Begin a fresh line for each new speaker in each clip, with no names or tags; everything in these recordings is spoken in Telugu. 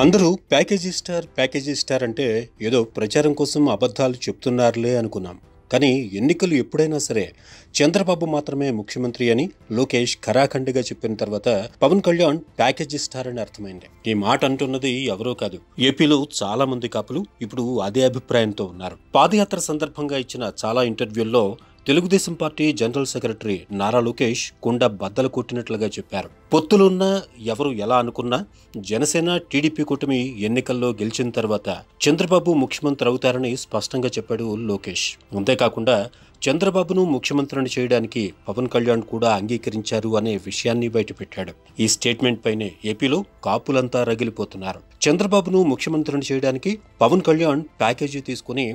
అందరూ ప్యాకేజీ స్టార్ ప్యాకేజీ స్టార్ అంటే ఏదో ప్రచారం కోసం అబద్ధాలు చెప్తున్నారులే అనుకున్నాం. కానీ ఎన్నికలు ఎప్పుడైనా సరే చంద్రబాబు మాత్రమే ముఖ్యమంత్రి అని లోకేష్ ఖరాఖండిగా చెప్పిన తర్వాత పవన్ కళ్యాణ్ ప్యాకేజీ స్టార్ అని అర్థమైంది. ఈ మాట అంటున్నది ఎవరో కాదు ఏపీలో చాలా మంది కాపులు ఇప్పుడు అదే అభిప్రాయంతో ఉన్నారు. పాదయాత్ర సందర్భంగా ఇచ్చిన చాలా ఇంటర్వ్యూల్లో Telugu Desam party general secretary Nara Lokesh కుండ బద్దలు కొట్టినట్లుగా చెప్పారు. పొత్తులున్నా ఎవరు ఎలా అనుకున్నా జనసేన టీడీపీ కూటమి ఎన్నికల్లో గెలిచిన తర్వాత చంద్రబాబు ముఖ్యమంత్రి అవుతారని స్పష్టంగా చెప్పాడు లోకేష్. అంతేకాకుండా చంద్రబాబును ముఖ్యమంత్రిని చేయడానికి పవన్ కళ్యాణ్ కూడా అంగీకరించారు అనే విషయాన్ని బయటపెట్టాడు. ఈ స్టేట్మెంట్ పైనే ఏపీలో కాపులంతా రగిలిపోతున్నారు. చంద్రబాబును ముఖ్యమంత్రిని చేయడానికి పవన్ కళ్యాణ్ ప్యాకేజీ తీసుకుని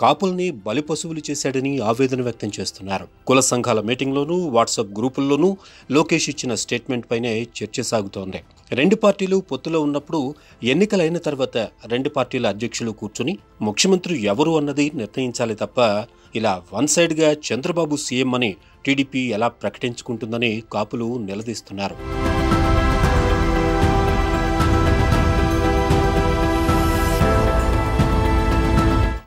కాపుల్ని బలిపశువులు చేశాడని ఆవేదన వ్యక్తం చేస్తున్నారు. కుల సంఘాల మీటింగ్లోనూ వాట్సాప్ గ్రూపుల్లోనూ లోకేష్ ఇచ్చిన స్టేట్మెంట్ పైనే చర్చ సాగుతోంది. రెండు పార్టీలు పొత్తులో ఉన్నప్పుడు ఎన్నికలైన తర్వాత రెండు పార్టీల అధ్యక్షులు కూర్చుని ముఖ్యమంత్రి ఎవరు అన్నది నిర్ణయించాలి తప్ప ఇలా వన్ సైడ్గా చంద్రబాబు సీఎం అని టీడీపీ ఎలా ప్రకటించుకుంటుందని కాపులు నిలదీస్తున్నారు.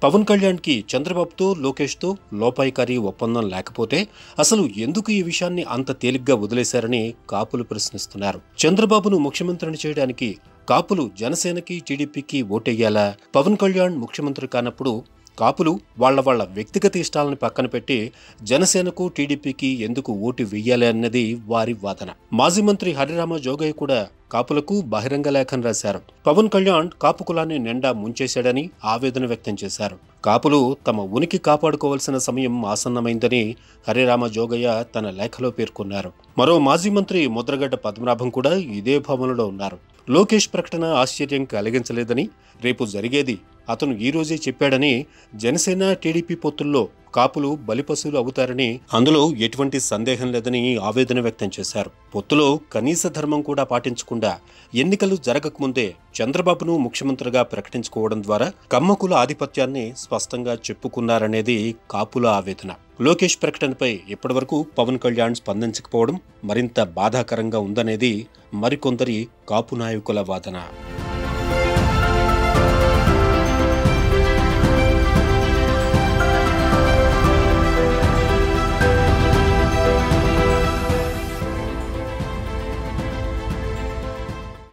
పవన్ కళ్యాణ్కి చంద్రబాబుతో లోకేష్తో లోపాయికారి ఒప్పందం లేకపోతే అసలు ఎందుకు ఈ విషయాన్ని అంత తేలిగ్గా వదిలేశారని కాపులు ప్రశ్నిస్తున్నారు. చంద్రబాబును ముఖ్యమంత్రిని చేయడానికి కాపులు జనసేనకి టీడీపీకి ఓటెయ్యాలా? పవన్ కళ్యాణ్ ముఖ్యమంత్రి కానప్పుడు కాపులు వాళ్ళ వాళ్ళ వ్యక్తిగత ఇష్టాలను పక్కన పెట్టి జనసేనకు టీడీపీకి ఎందుకు ఓటు వెయ్యాలి అన్నది వారి వాదన. మాజీ మంత్రి హరిరామ జోగయ్య కూడా కాపులకు బహిరంగ లేఖను రాశారు. పవన్ కళ్యాణ్ కాపు కులాన్ని నిండా ముంచేశాడని ఆవేదన వ్యక్తం చేశారు. కాపులు తమ ఉనికి కాపాడుకోవాల్సిన సమయం ఆసన్నమైందని హరిరామ జోగయ్య తన లేఖలో పేర్కొన్నారు. మరో మాజీ మంత్రి ముద్రగడ్డ పద్మనాభం కూడా ఇదే భావనలో ఉన్నారు. లోకేష్ ప్రకటన ఆశ్చర్యం కలిగించలేదని రేపు జరిగేది అతను ఈ రోజే చెప్పాడని జనసేన టీడీపీ పొత్తుల్లో కాపులు బలిపశువులు అవుతారని అందులో ఎటువంటి సందేహం లేదని ఆవేదన వ్యక్తం చేశారు. పొత్తులో కనీస ధర్మం కూడా పాటించకుండా ఎన్నికలు జరగకముందే చంద్రబాబును ముఖ్యమంత్రిగా ప్రకటించుకోవడం ద్వారా కమ్మకుల ఆధిపత్యాన్ని స్పష్టంగా చెప్పుకున్నారనేది కాపుల ఆవేదన. లోకేష్ ప్రకటనపై ఇప్పటివరకు పవన్ కళ్యాణ్ స్పందించకపోవడం మరింత బాధాకరంగా ఉందనేది మరికొందరి కాపు నాయకుల వాదన.